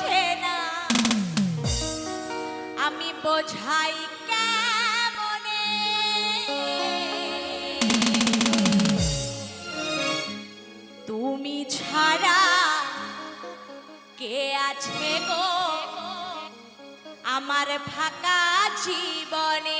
বোঝে না। আমি বোঝাই কেমনে? তুমি ছাড়া কে আছে গো? আমার ফাঁকা জীবনে